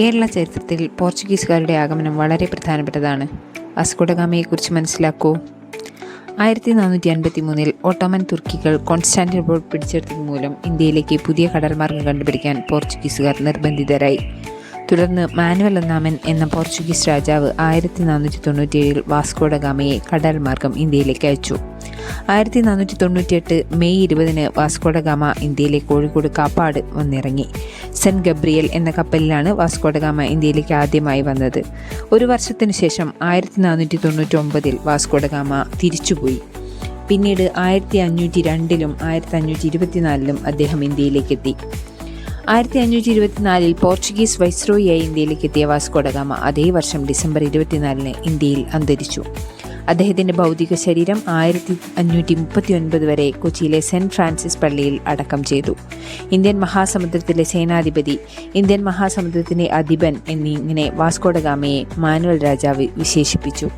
കേരള ചരിത്രത്തിൽ പോർച്ചുഗീസുകാരുടെ ആഗമനം വളരെ പ്രധാനപ്പെട്ടതാണ്. വാസ്കോഡഗാമയെക്കുറിച്ച് മനസ്സിലാക്കൂ. ആയിരത്തി നാനൂറ്റി അൻപത്തി മൂന്നിൽ ഓട്ടോമൻ തുർക്കികൾ കോൺസ്റ്റാന്റിനോൾ പിടിച്ചെടുത്തത് മൂലം ഇന്ത്യയിലേക്ക് പുതിയ കടൽമാർഗം കണ്ടുപിടിക്കാൻ പോർച്ചുഗീസുകാർ നിർബന്ധിതരായി. തുടർന്ന് മാനുവൽ ഒന്നാമൻ എന്ന പോർച്ചുഗീസ് രാജാവ് ആയിരത്തി നാനൂറ്റി തൊണ്ണൂറ്റിയേഴിൽ വാസ്കോഡഗാമയെ കടൽ മാർഗം ഇന്ത്യയിലേക്ക് അയച്ചു. ആയിരത്തി നാനൂറ്റി തൊണ്ണൂറ്റിയെട്ട് മെയ് ഇരുപതിന് വാസ്കോഡഗാമ ഇന്ത്യയിലെ കോഴിക്കോട് കാപ്പാട് വന്നിറങ്ങി. സെന്റ് ഗബ്രിയൽ എന്ന കപ്പലിലാണ് വാസ്കോഡഗാമ ഇന്ത്യയിലേക്ക് ആദ്യമായി വന്നത്. ഒരു വർഷത്തിനു ശേഷം ആയിരത്തി നാനൂറ്റി തൊണ്ണൂറ്റി ഒമ്പതിൽ വാസ്കോഡഗാമ തിരിച്ചുപോയി. പിന്നീട് ആയിരത്തി അഞ്ഞൂറ്റി രണ്ടിലും ആയിരത്തി അഞ്ഞൂറ്റി ഇരുപത്തിനാലിലും അദ്ദേഹം ഇന്ത്യയിലേക്ക് എത്തി ആയിരത്തി അഞ്ഞൂറ്റി ഇരുപത്തിനാലിൽ പോർച്ചുഗീസ് വൈസ്രോയിയായി ഇന്ത്യയിലേക്ക് എത്തിയ വാസ്കോഡഗാമ അതേ വർഷം ഡിസംബർ ഇരുപത്തിനാലിന് ഇന്ത്യയിൽ അന്തരിച്ചു. അദ്ദേഹത്തിന്റെ ഭൗതിക ശരീരം ആയിരത്തി അഞ്ഞൂറ്റി മുപ്പത്തി ഒൻപത് വരെ കൊച്ചിയിലെ സെന്റ് ഫ്രാൻസിസ് പള്ളിയിൽ അടക്കം ചെയ്തു. ഇന്ത്യൻ മഹാസമുദ്രത്തിലെ സേനാധിപതി ഇന്ത്യൻ മഹാസമുദ്രത്തിന്റെ അധിപൻ എന്നിങ്ങനെ വാസ്കോഡഗാമയെ മാനുവൽ രാജാവ് വിശേഷിപ്പിച്ചു.